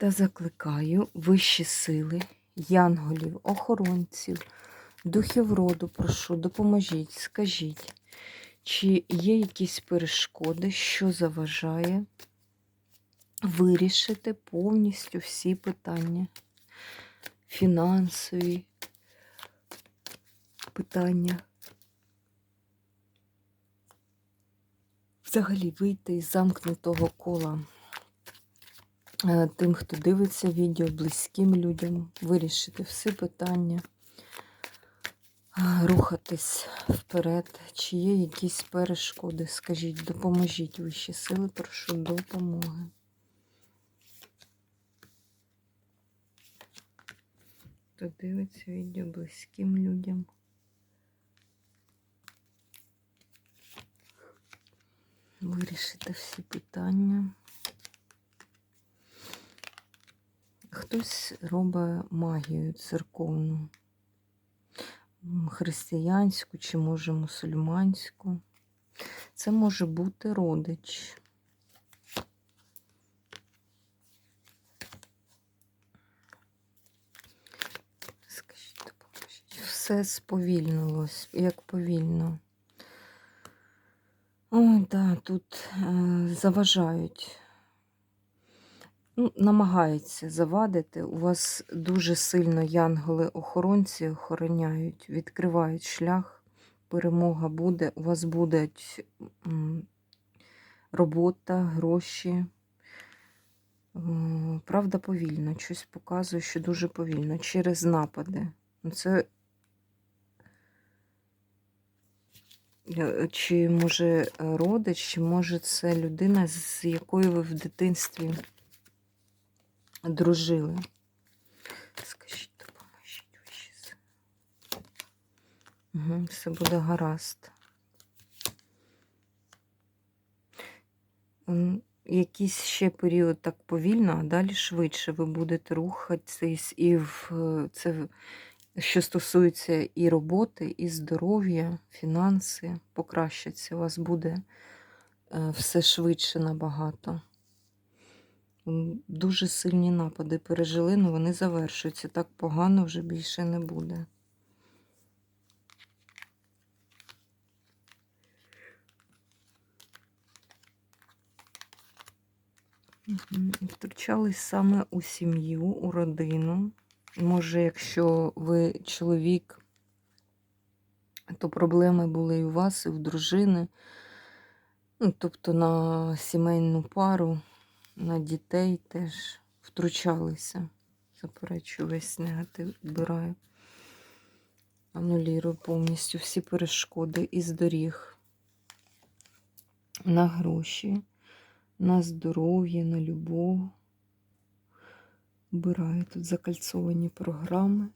Та закликаю вищі сили, янголів, охоронців, духів роду, прошу, допоможіть, скажіть, чи є якісь перешкоди, що заважає вирішити повністю всі питання, фінансові питання. Взагалі вийти із замкнутого кола. Е, тим, хто дивиться відео, близьким людям, вирішити всі питання, рухатись вперед. Чи є якісь перешкоди? Скажіть, допоможіть вищі сили, прошу допомоги. Хто дивиться відео близьким людям. Вирішити всі питання. Хтось робить магію церковну, християнську чи, може, мусульманську. Це може бути родич. Скажіть. Все сповільнилось, як повільно. Ой, да, тут е, заважають ну, намагаються завадити. У вас дуже сильно янголи-охоронці охороняють, відкривають шлях, перемога буде, у вас буде робота, гроші. Правда, повільно. Щось показує, що дуже повільно. Через напади. Ну, це чи може родич, чи може це людина, з якою ви в дитинстві дружили. Скажіть, допоможіть ваші Угу, Все буде гаразд. Якийсь ще період так повільно, а далі швидше ви будете рухатись і в це, що стосується і роботи, і здоров'я, фінанси, покращаться. У вас буде е, все швидше набагато. Дуже сильні напади пережили, але вони завершуються. Так погано вже більше не буде. Втручались саме у сім'ю, у родину. Може, якщо ви чоловік, то проблеми були і у вас, і у дружини, ну, тобто на сімейну пару на дітей теж втручалися. Заперечую, весь негатив вбираю. Анулірую повністю всі перешкоди із доріг на гроші, на здоров'я, на любов. Вбираю тут закальцовані програми.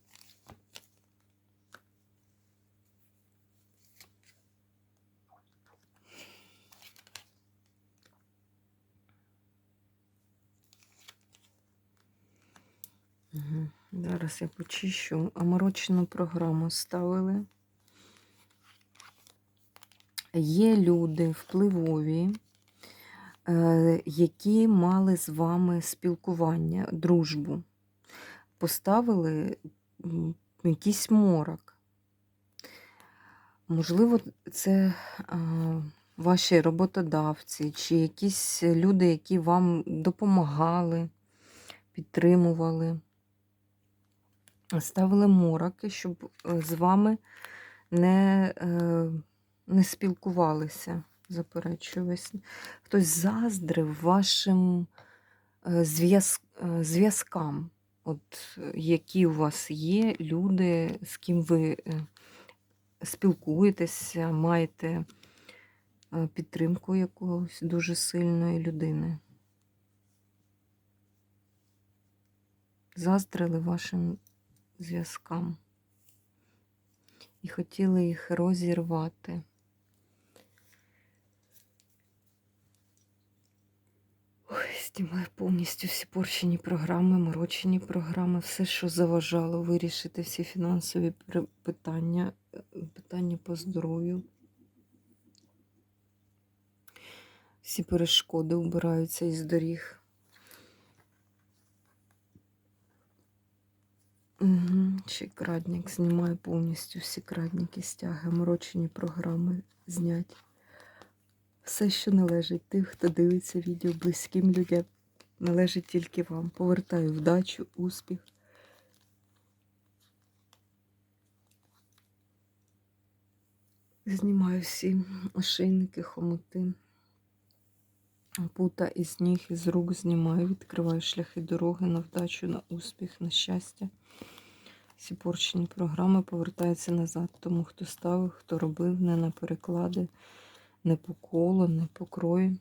Угу. Зараз я почищу. Оморочену програму ставили. Є люди впливові, е, які мали з вами спілкування, дружбу. Поставили якийсь морок. Можливо, це ваші роботодавці, чи якісь люди, які вам допомагали, підтримували ставили мороки, щоб е, з вами не е, не спілкувалися, заперечую весь. Хтось заздрив вашим е, зв'язкам, от які у вас є, люди, з ким ви спілкуєтеся, маєте підтримку якогось дуже сильної людини. заздрили вашим зв'язкам і хотіли їх розірвати. Ой, знімаю повністю всі порчені програми, морочені програми, все, що заважало вирішити всі фінансові питання, е, питання по здоров'ю. Всі перешкоди убираються із доріг. Угу. Ще крадник знімаю повністю всі крадники, стяги, морочені програми знять. Все, що належить тим, хто дивиться відео близьким людям, належить тільки вам. Повертаю вдачу, успіх. Знімаю всі ошейники, хомути. Пута із ніг, із рук знімаю, відкриваю шляхи дороги на вдачу, на успіх, на щастя. Всі порчені програми повертаються назад. Тому хто ставив, хто робив, не на переклади, не по колу, не по крою,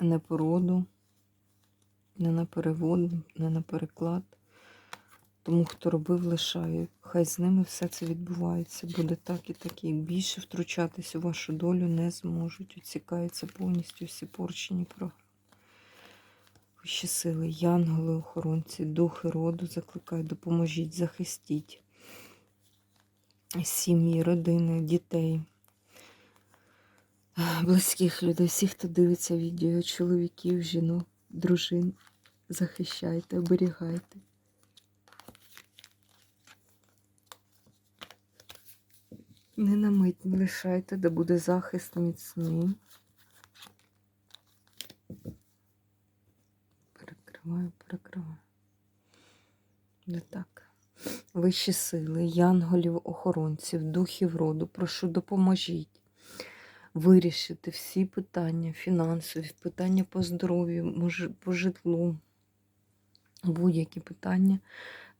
не по роду, не на перевод, не на переклад. Тому хто робив, лишаю. Хай з ними все це відбувається. Буде так і так. І більше втручатись у вашу долю не зможуть. Оцікаються повністю всі порчені програми. Вищі сили, янголи, охоронці, духи роду закликаю, допоможіть, захистіть сім'ї, родини, дітей, близьких людей, всіх, хто дивиться відео, чоловіків, жінок, дружин. Захищайте, оберігайте. Не на мить не лишайте, де буде захист міцний. Перекриваю, перекриваю. Не так. Вищі сили, янголів, охоронців, духів роду, прошу, допоможіть вирішити всі питання фінансові, питання по здоров'ю, по житлу, будь-які питання.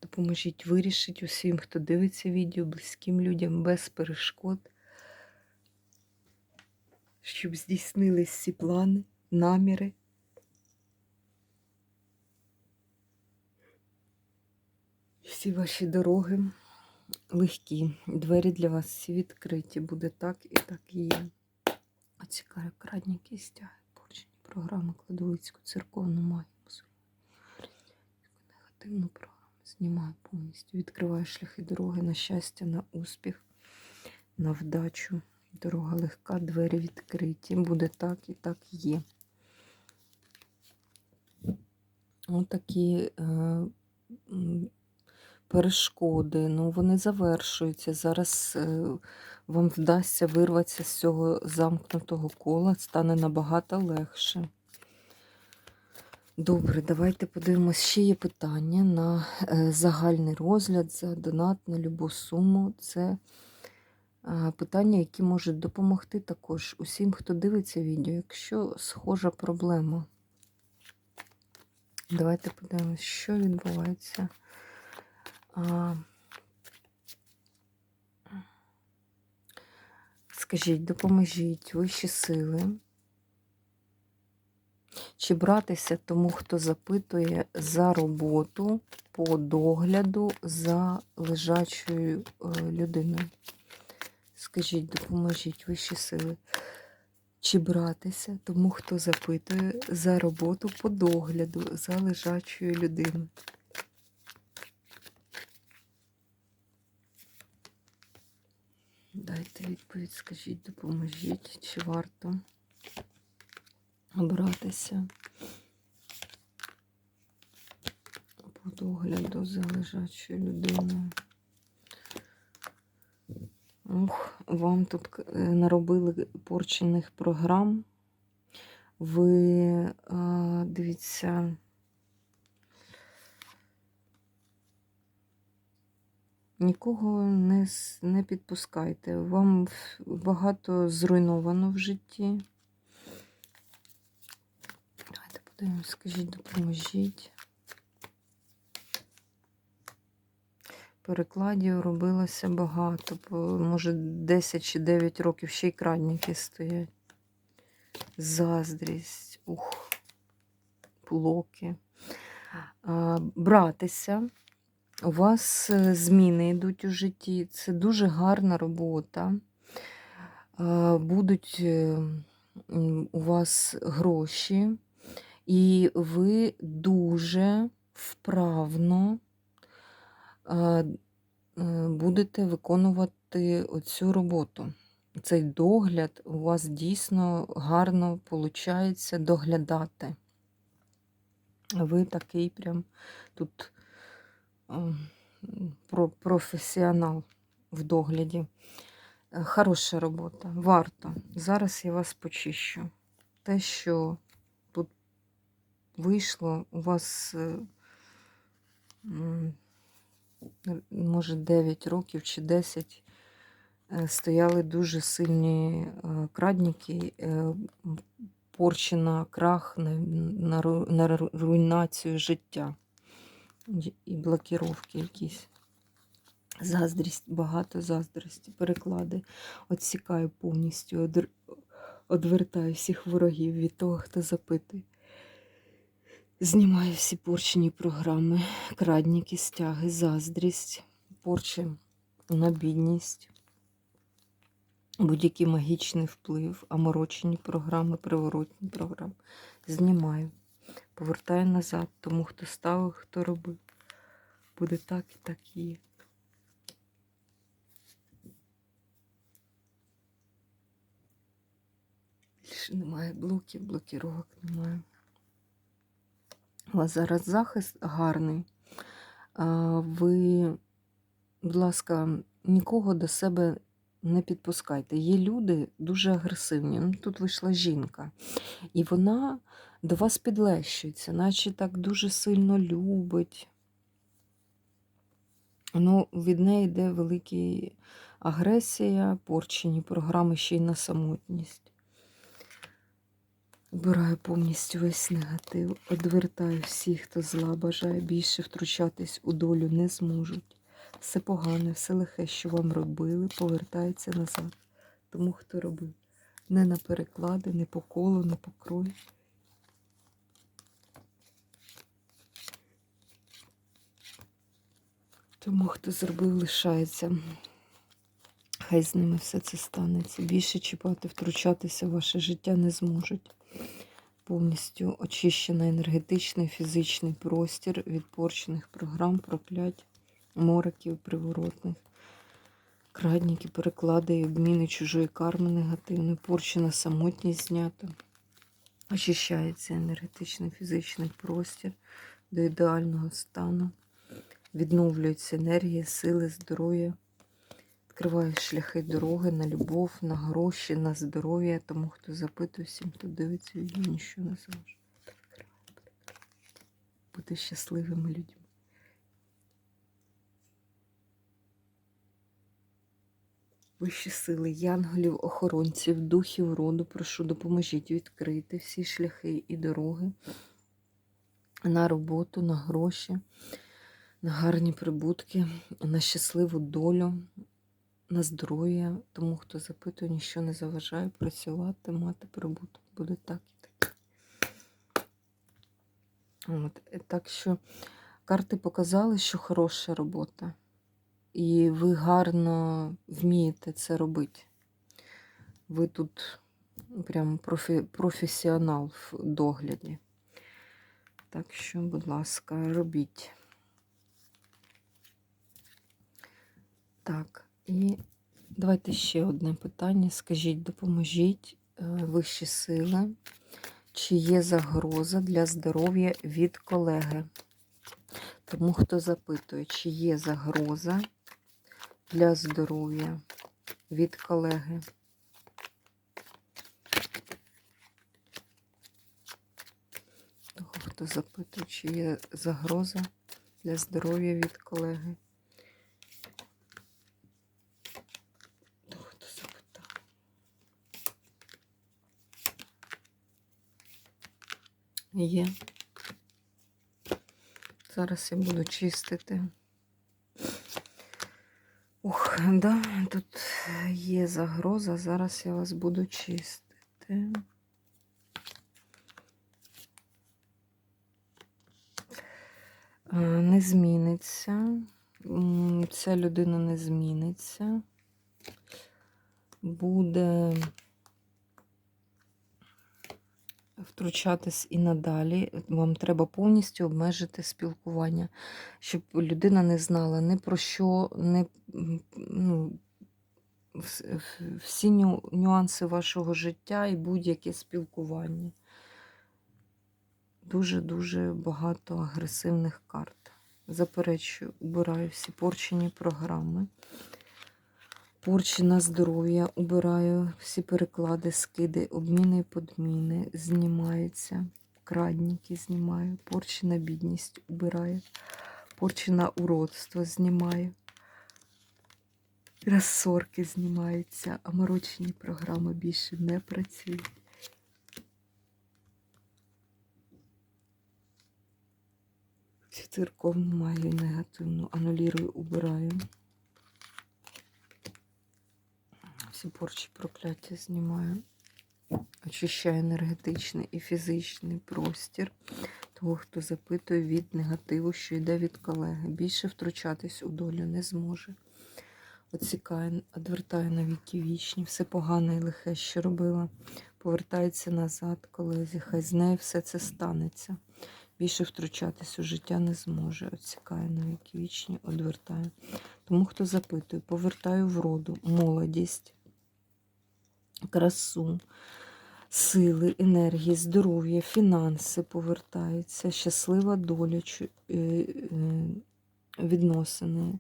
Допоможіть вирішити усім, хто дивиться відео, близьким людям без перешкод, щоб здійснились всі плани, наміри. Всі ваші дороги легкі, двері для вас всі відкриті. Буде так і так і є. Оцікаю крадніки стяги, порчені програми, кладовицьку, церковну магію, негативну програму. Знімаю повністю, відкриваю шляхи дороги на щастя, на успіх, на вдачу. Дорога легка, двері відкриті. Буде так і так є. Отакі е, перешкоди, ну вони завершуються. Зараз е, вам вдасться вирватися з цього замкнутого кола, стане набагато легше. Добре, давайте подивимось, ще є питання на е, загальний розгляд за донат на любу суму. Це е, питання, які можуть допомогти також усім, хто дивиться відео, якщо схожа проблема. Давайте подивимось, що відбувається. Скажіть, допоможіть вищі сили. Чи братися тому, хто запитує за роботу по догляду за лежачою е, людиною? Скажіть, допоможіть вищі сили. Чи братися тому, хто запитує за роботу по догляду за лежачою людиною? Дайте відповідь, скажіть, допоможіть, чи варто братися по догляду за лежачою людиною. Ух, вам тут е, наробили порчених програм. Ви, дивіться, нікого не, не підпускайте. Вам багато зруйновано в житті. Давайте подивимось, скажіть, допоможіть. Перекладів робилося багато, може 10 чи 9 років ще й крадники стоять. Заздрість, ух, блоки. а, братися. У вас е, зміни йдуть у житті. Це дуже гарна робота. Будуть е, у вас гроші, і ви дуже вправно е, будете виконувати оцю роботу. Цей догляд у вас дійсно гарно виходить доглядати. Ви такий прям тут професіонал в догляді. Е, Хороша робота, варто. Зараз я вас почищу. Те, що тут вийшло, у вас, е, може, 9 років чи 10 е, стояли дуже сильні крадники, е, м, на крах, на руйнацію життя і блокіровки якісь. Заздрість, багато заздрості, переклади. Отсікаю повністю, одр... одвертаю всіх ворогів від того, хто запитує. Знімаю всі порчені програми, крадніки, стяги, заздрість, порчі на бідність, будь-який магічний вплив, аморочені програми, приворотні програми. Знімаю, повертаю назад, тому хто ставив, хто робив. Буде так і так є. Більше немає блоків, блокіровок немає. У вас зараз захист гарний. Ви, будь ласка, нікого до себе не підпускайте. Є люди дуже агресивні. Ну, Тут вийшла жінка, і вона до вас підлещується, наче так дуже сильно любить. Ну, від неї йде велика агресія, порчені програми ще й на самотність. Обираю повністю весь негатив, одвертаю всіх, хто зла бажає більше втручатись у долю не зможуть. Все погане, все лихе, що вам робили, повертається назад. Тому хто робив. Не на переклади, не по колу, не по крою. Тому хто зробив, лишається. Хай з ними все це станеться. Більше чіпати, втручатися в ваше життя не зможуть. Повністю очищений енергетичний, фізичний простір від порчених програм, проклять, мороків, приворотних, крадники, переклади і обміни чужої карми негативної, порчена самотність знята. Очищається енергетичний, фізичний простір до ідеального стану. Відновлюється енергія, сили, здоров'я. Відкриває шляхи дороги на любов, на гроші, на здоров'я. Тому хто запитує всім, хто дивиться відео, нічого не залежить. Бути щасливими людьми. Вищі сили, янголів, охоронців, духів роду, прошу, допоможіть відкрити всі шляхи і дороги на роботу, на гроші, на гарні прибутки, на щасливу долю, на здоров'я. Тому, хто запитує, нічого не заважає працювати, мати прибуток. Буде так і так. От. Так що карти показали, що хороша робота. І ви гарно вмієте це робити. Ви тут прям профі... професіонал в догляді. Так що, будь ласка, робіть. Так, і давайте ще одне питання. Скажіть, допоможіть е, вищі сили, чи є загроза для здоров'я від колеги? Тому хто запитує, чи є загроза для здоров'я від колеги? Того, хто запитує, чи є загроза для здоров'я від колеги? Є. Зараз я буду чистити. Да, тут є загроза. Зараз я вас буду чистити. Е, Не зміниться. Ця людина не зміниться. Буде втручатись і надалі. Вам треба повністю обмежити спілкування, щоб людина не знала ні про що, не, ну, всі ню- нюанси вашого життя і будь-яке спілкування. Дуже-дуже багато агресивних карт. Заперечую, убираю всі порчені програми. Порчі на здоров'я, убираю всі переклади, скиди, обміни і подміни, знімаються. Крадники знімаю, порчі на бідність убираю, порчі на уродство знімаю. Розсорки знімаються, а морочені програми більше не працюють. Всю церковну магію негативну анулірую, убираю. Всі порчі прокляття знімаю. Очищаю енергетичний і фізичний простір того, хто запитує від негативу, що йде від колеги. Більше втручатись у долю не зможе. Оцікаю, одвертаю на віки вічні, все погане і лихе, що робила, повертається назад, колезі, хай з нею все це станеться. Більше втручатись у життя не зможе. Оцікаю на віки вічні, одвертаю. Тому, хто запитує, повертаю в роду, молодість, красу, сили, енергії, здоров'я, фінанси повертаються, щаслива доля, е, е, відносини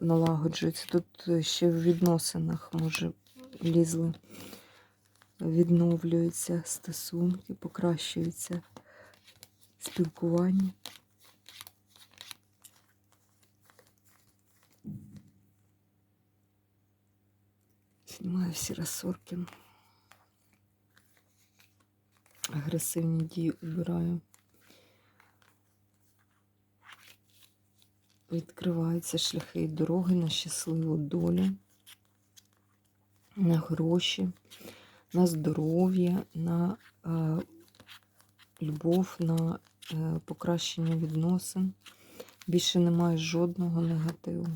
налагоджуються. Тут е, ще в відносинах, може, лізли, відновлюються стосунки, покращується спілкування. Знімаю всі розсорки. Агресивні дії убираю. Відкриваються шляхи і дороги на щасливу долю, на гроші, на здоров'я, на е, любов, на е, покращення відносин. Більше немає жодного негативу.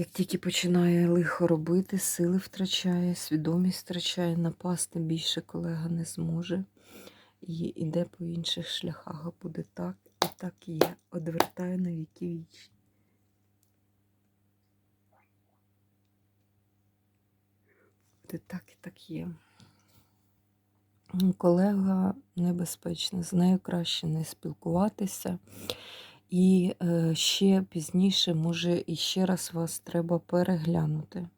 Як тільки починає лихо робити, сили втрачає, свідомість втрачає, напасти більше колега не зможе. І іде по інших шляхах, а буде так і так є. Одвертає на віки вічні. Буде так і так є. Колега небезпечна, з нею краще не спілкуватися. І е, ще пізніше, може, і ще раз вас треба переглянути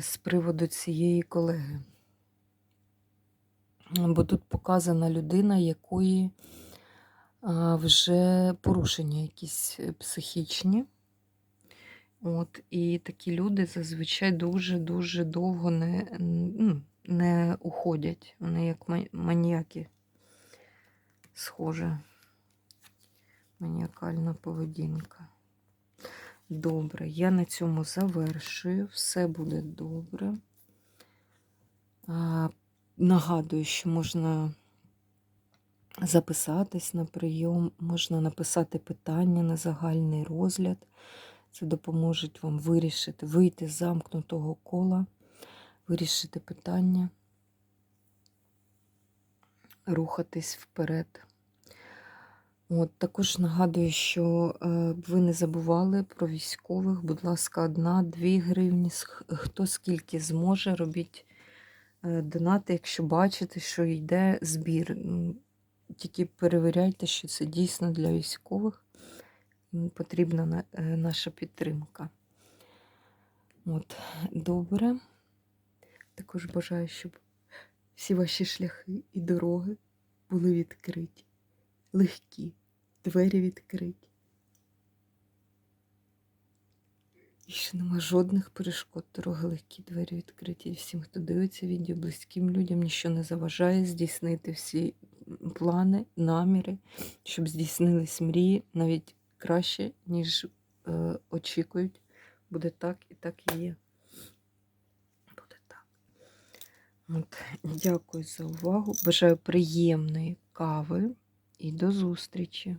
з приводу цієї колеги. Бо тут показана людина, якої вже порушення якісь е, психічні. От, і такі люди зазвичай дуже-дуже довго не, ну, не уходять. Вони як маніяки схоже. Маніакальна поведінка. Добре, я на цьому завершую. Все буде добре. А, Нагадую, що можна записатись на прийом, можна написати питання на загальний розгляд. Це допоможе вам вирішити, вийти з замкнутого кола, вирішити питання, рухатись вперед. От, також нагадую, що е, ви не забували про військових. Будь ласка, одна-дві гривні. Хто скільки зможе, робіть е, донати, якщо бачите, що йде збір. Тільки перевіряйте, що це дійсно для військових. Їм потрібна на- е, наша підтримка. От, добре. Також бажаю, щоб всі ваші шляхи і дороги були відкриті, легкі, двері відкриті. І що нема жодних перешкод, дороги легкі, двері відкриті. Всім, хто дивиться відео, близьким людям нічого не заважає здійснити всі плани, наміри, щоб здійснились мрії навіть краще, ніж е, очікують. Буде так і так і є. Буде так. От, дякую за увагу. Бажаю приємної кави і до зустрічі!